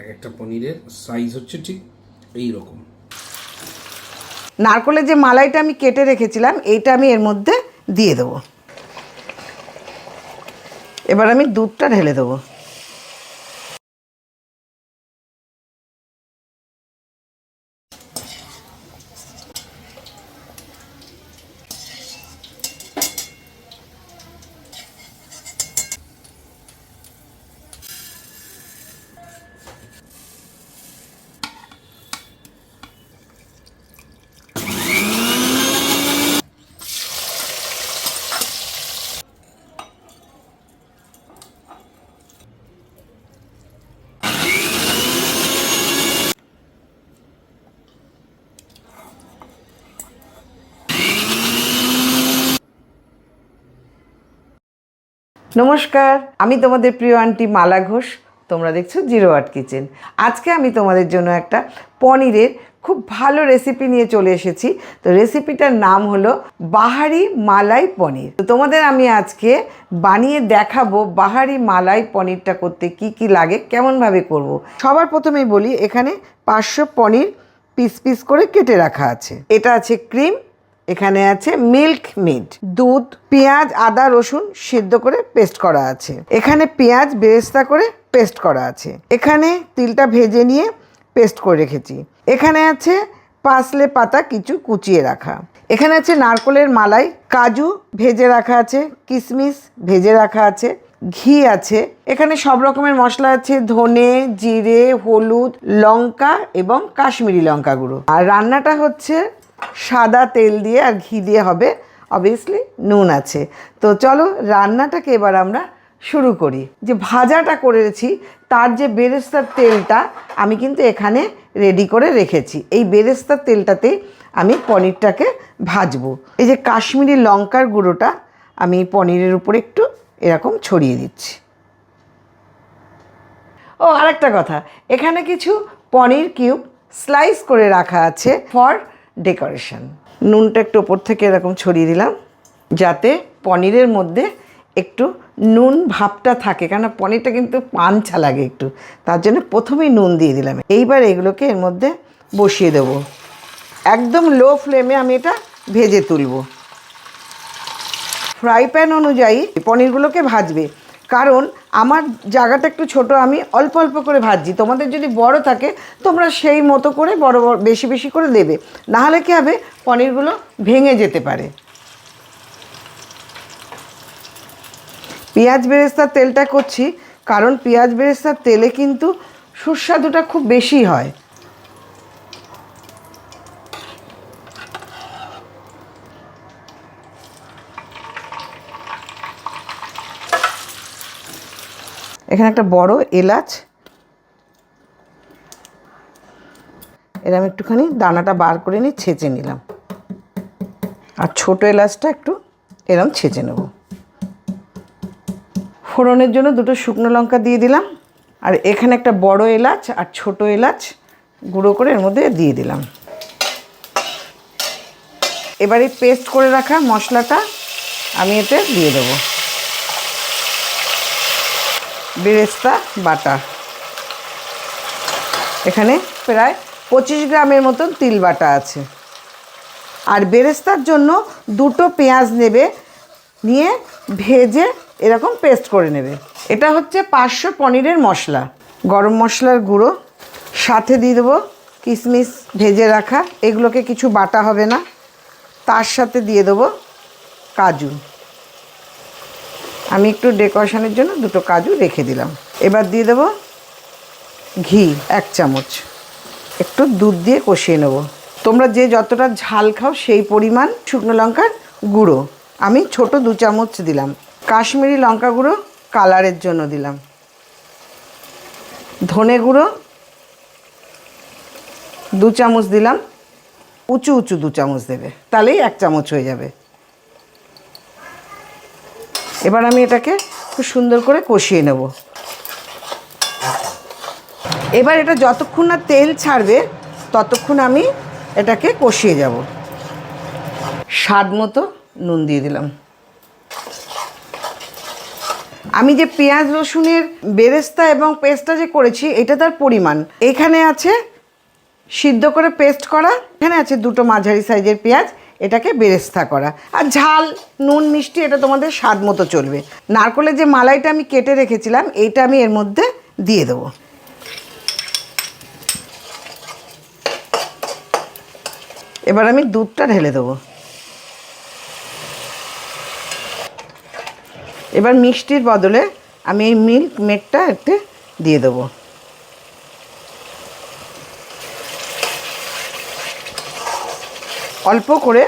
এক একটা পনিরের সাইজ হচ্ছে ঠিক এই রকম নারকলের যে মালাইটা আমি কেটে রেখেছিলাম, এইটা আমি এর মধ্যে দিয়ে দেবো। এবার আমি দুধটা ঢেলে দেবো। নমস্কার, আমি তোমাদের প্রিয় আন্টি মালা ঘোষ, তোমরা দেখছ জিরো আর্ট কিচেন। আজকে আমি তোমাদের জন্য একটা পনিরের খুব ভালো রেসিপি নিয়ে চলে এসেছি। তো রেসিপিটার নাম হলো বাহারি মালাই পনির। তো তোমাদের আমি আজকে বানিয়ে দেখাবো বাহারি মালাই পনিরটা করতে কি কি লাগে, কেমনভাবে করব। সবার প্রথমেই বলি, এখানে পাঁচশো পনির পিস পিস করে কেটে রাখা আছে। এটা আছে ক্রিম এখানে আছে মিল্ক মিট দুধ, পেঁয়াজ, আদা, রসুন সিদ্ধ করে পেস্ট করা আছে। এখানে পেঁয়াজ বেরেস্তা করে পেস্ট করা আছে। এখানে তিলটা ভেজে নিয়ে পেস্ট করে রেখেছি। এখানে আছে পাসলে পাতা কিছু কুচিয়ে রাখা। এখানে আছে নারকলের মালাই, কাজু ভেজে রাখা আছে কিশমিশ ভেজে রাখা আছে, ঘি আছে। এখানে সব রকমের মশলা আছে, ধনে, জিরে, হলুদ, লঙ্কা এবং কাশ্মীরি লঙ্কা গুঁড়ো। আর রান্নাটা হচ্ছে সাদা তেল দিয়ে আর ঘি দিয়ে হবে। অবভিয়াসলি নুন আছে। তো চলো রান্নাটাকে এবার আমরা শুরু করি। যে ভাজাটা করেছি, তার যে বেরেস্তার তেলটা আমি কিন্তু এখানে রেডি করে রেখেছি। এই বেরেস্তার তেলটাতে আমি পনিরটাকে ভাজবো। এই যে কাশ্মীরি লঙ্কার গুঁড়োটা আমি পনিরের উপরে একটু এরকম ছড়িয়ে দিচ্ছি। ও, আরেকটা কথা। এখানে কিছু পনির কিউব স্লাইস করে রাখা আছে ফর ডেকোরেশন। নুনটা একটু ওপর থেকে এরকম ছড়িয়ে দিলাম, যাতে পনিরের মধ্যে একটু নুন ভাবটা থাকে কেন পনিরটা কিন্তু পাঞ্ছা লাগে একটু, তার জন্য প্রথমেই নুন দিয়ে দিলাম। এইবার এগুলোকে এর মধ্যে বসিয়ে দেবো। একদম লো ফ্লেমে আমি এটা ভেজে তুলবো। ফ্রাই প্যান অনুযায়ী পনিরগুলোকে ভাজবে। কারণ আমার জায়গাটা একটু ছোট, আমি অল্প অল্প করে ভাজছি। তোমাদের যদি বড় থাকে, তোমরা সেই মতো করে বড় বড়, বেশি বেশি করে দেবে। নাহলে কী হবে? পনিরগুলো ভেঙে যেতে পারে। পেঁয়াজ বেরেস্তার তেলটা করছি, কারণ পেঁয়াজ বেরেস্তার তেলে কিন্তু সুস্বাদুটা খুব বেশি হয়। এখানে একটা বড় এলাচ। এরম একটুখানি দানাটা বার করে নিয়ে ছেঁচে নিলাম। আর ছোট এলাচটা একটু এরম ছেঁচে নেব। ফোড়নের জন্য দুটো শুকনো লঙ্কা দিয়ে দিলাম। আর এখানে একটা বড় এলাচ আর ছোট এলাচ গুঁড়ো করে এর মধ্যে দিয়ে দিলাম। এবারে পেস্ট করে রাখা মশলাটা আমি এতে দিয়ে দেবো। বেরেস্তা বাটা এখানে প্রায় পঁচিশ গ্রামের মতন তিল বাটা আছে। আর বেরেস্তার জন্য দুটো পেঁয়াজ নেবে, নিয়ে ভেজে এরকম পেস্ট করে নেবে। এটা হচ্ছে পাঁচশো পনিরের মশলা। গরম মশলার গুঁড়ো, সাথে দিয়ে দেবো কিশমিশ ভেজে রাখা। এগুলোকে কিছু বাটা হবে না। তার সাথে দিয়ে দেবো কাজু। আমি একটু ডেকোরেশনের জন্য দুটো কাজু রেখে দিলাম। এবার দিয়ে দেবো ঘি, এক চামচ। একটু দুধ দিয়ে কষিয়ে নেব। তোমরা যে যতটা ঝাল খাও সেই পরিমাণ শুকনো লঙ্কার গুঁড়ো। আমি ছোট দু চামচ দিলাম। কাশ্মীরি লঙ্কা গুঁড়ো কালারের জন্য দিলাম। ধনে গুঁড়ো দু চামচ দিলাম। উঁচু উঁচু দু চামচ দেবে। তাহলেই এক চামচ হয়ে যাবে। এবার আমি এটাকে খুব সুন্দর করে কষিয়ে নেব। এবার এটা যতক্ষণ না তেল ছাড়বে, ততক্ষণ আমি এটাকে কষিয়ে যাব। স্বাদ মতো নুন দিয়ে দিলাম। আমি যে পেঁয়াজ, রসুনের বেরেস্তা এবং পেস্টটা যে করেছি, এটা তার পরিমাণ। এখানে আছে সিদ্ধ করে পেস্ট করা, এখানে আছে দুটো মাঝারি সাইজের পেঁয়াজ এটাকে বেরেস্তা করা। আর ঝাল, নুন, মিষ্টি, এটা তোমাদের স্বাদ মতো চলবে। নারকলের যে মালাইটা আমি কেটে রেখেছিলাম, এইটা আমি এর মধ্যে দিয়ে দেবো। এবার আমি দুধটা ঢেলে দেবো। এবার মিষ্টির বদলে আমি এই মিল্ক মেডটা একটু দিয়ে দেবো। অল্প করে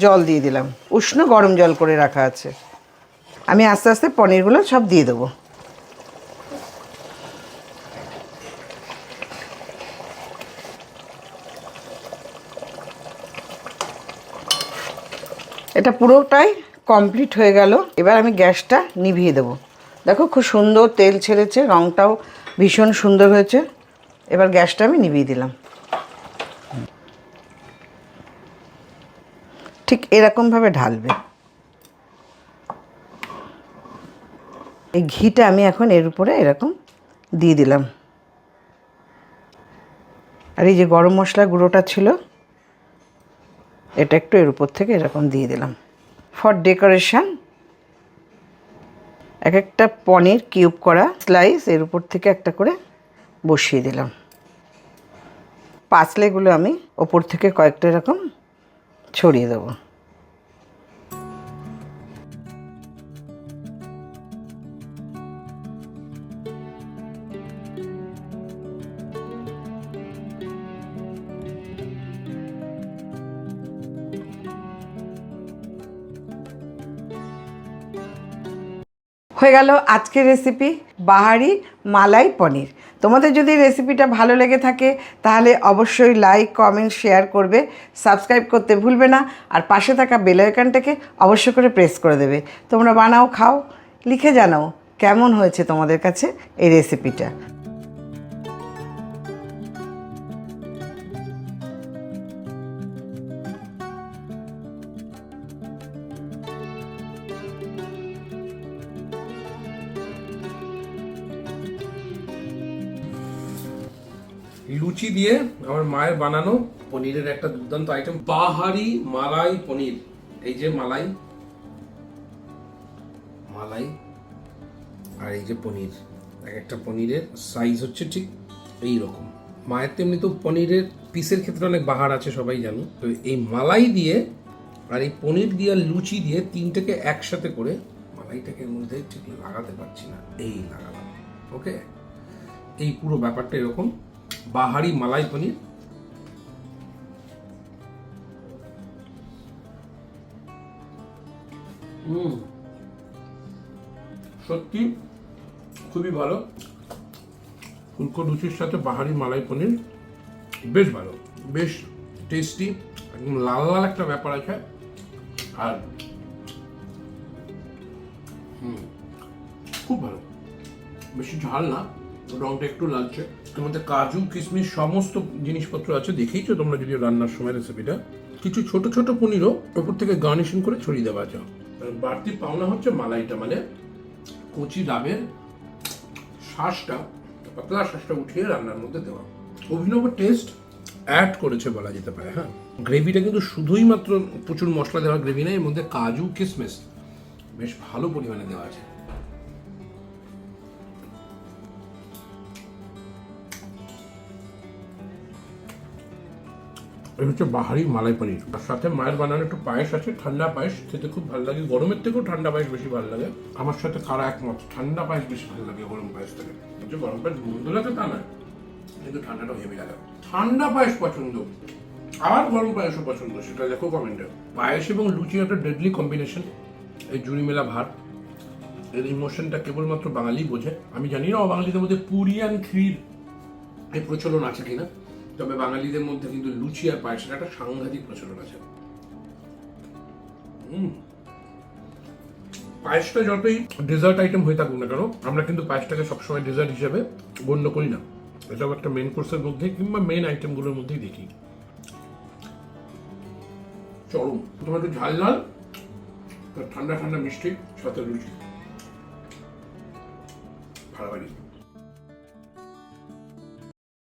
জল দিয়ে দিলাম। উষ্ণ গরম জল করে রাখা আছে। আমি আস্তে আস্তে পনিরগুলো সব দিয়ে দেবো। এটা পুরোটাই কমপ্লিট হয়ে গেল। এবার আমি গ্যাসটা নিভিয়ে দেবো। দেখো খুব সুন্দর তেল ছেড়েছে রঙটাও ভীষণ সুন্দর হয়েছে। এবার গ্যাসটা আমি নিভিয়ে দিলাম। ঠিক এরকমভাবে ঢালবে। এই ঘিটা আমি এখন এর উপরে এরকম দিয়ে দিলাম। আর এই যে গরম মশলা গুঁড়োটা ছিল, এটা একটু এর উপর থেকে এরকম দিয়ে দিলাম। ফর ডেকোরেশন এক একটা পনির কিউব করা স্লাইস এর উপর থেকে একটা করে বসিয়ে দিলাম। পাঁচলেগুলো আমি ওপর থেকে কয়েকটা এরকম ছড়িয়ে দেবো। হয়ে গেল আজকের রেসিপি বাহারি মালাই পনির। তোমাদের যদি রেসিপিটা ভালো লেগে থাকে, তাহলে অবশ্যই লাইক কমেন্ট শেয়ার করবে। সাবস্ক্রাইব করতে ভুলবে না। আর পাশে থাকা বেলাইকানটাকে অবশ্য করে প্রেস করে দেবে। তোমরা বানাও, খাও, লিখে জানাও কেমন হয়েছে তোমাদের কাছে এই রেসিপিটা লুচি দিয়ে আমার মায়ের বানানো পনিরের একটা দুর্দান্ত আইটেম বাহারি মালাই পনির। এই যে মালাই। মালাই আর এই যে পনির। এক একটা পনিরের সাইজ হচ্ছে ঠিক এই রকম মায়ের তেমনি তো পনিরের পিসের ক্ষেত্রে অনেক বাহার আছে, সবাই জানো। তো এই মালাই দিয়ে আর এই পনির দিয়ে আর লুচি দিয়ে তিনটাকে একসাথে করে মালাইটাকে মধ্যে ঠিক লাগাতে পারছি না। এই লাগালাম। ওকে এই পুরো ব্যাপারটা এরকম। বাহারি মালাই পনির। সত্যি খুবই ভালো। ফুলকো লুচির সাথে বাহারি মালাই পনির, বেশ ভালো, বেশ টেস্টি একদম লাল লাল একটা ব্যাপার আছে। আর খুব ভালো, বেশি ঝাল না। রংটা একটু লালচে। এর মধ্যে কাজু, কিশমিশ, সমস্ত জিনিসপত্র আছে। দেখেইছো তোমরা যদি রান্নার সময় রেসিপিটা কিছু ছোট ছোট পনিরও ওপর থেকে গার্নিশিং করে ছড়িয়ে দেওয়া আছে। বাড়তি পাওনা হচ্ছে মালাইটা মানে কচি ডাবের শ্বাসটা পাতলা শ্বাসটা উঠিয়ে রান্নার মধ্যে দেওয়া। অভিনব টেস্ট অ্যাড করেছে বলা যেতে পারে হ্যাঁ? গ্রেভিটা কিন্তু শুধুই মাত্র প্রচুর মশলা দেওয়া গ্রেভি নেই, এর মধ্যে কাজু, কিশমিশ বেশ ভালো পরিমাণে দেওয়া আছে। এটা হচ্ছে বাহারি মালাই পনির। তার সাথে মায়ের বানানো একটু পায়েস আছে, ঠান্ডা পায়েস, খেতে খুব ভালো লাগে। গরমের থেকেও ঠান্ডা পায়েস বেশি ভালো লাগে। আমার সাথে কারা একমত, ঠান্ডা পায়েস বেশি ভালো লাগে গরম পায়েস থেকে। হচ্ছে গরম পায়েস মন্দ লাগে তা নয়, কিন্তু ঠান্ডাটা হেভি লাগে। ঠান্ডা পায়েস পছন্দ। আর গরম পায়েসও পছন্দ, সেটা দেখো কমেন্টে। পায়েস এবং লুচি একটা ডেডলি কম্বিনেশন এই জুড়ি মেলা ভাত, এর ইমোশনটা কেবলমাত্র বাঙালি বোঝে। আমি জানি না, অবাঙালিদের মধ্যে পুরিয়ান ক্ষীর এই প্রচলন আছে কিনা। তবে বাঙালিদের মধ্যে কিন্তু লুচি আর পায়েসের একটা সাংঘাতিক প্রচলন আছে। পায়েসটা যতই ডেজার্ট আইটেম হয়ে থাকুক না কেন, আমরা কিন্তু পায়েসটাকে সবসময় ডেজার্ট হিসেবে গণ্য করি না। এটাও একটা মেন কোর্সের মধ্যে কিংবা মেন আইটেমগুলোর মধ্যেই দেখি। চরম তোমার একটু ঝাল ঝাল ঠান্ডা ঠান্ডা মিষ্টি, সাথে ভাড়া বাড়ি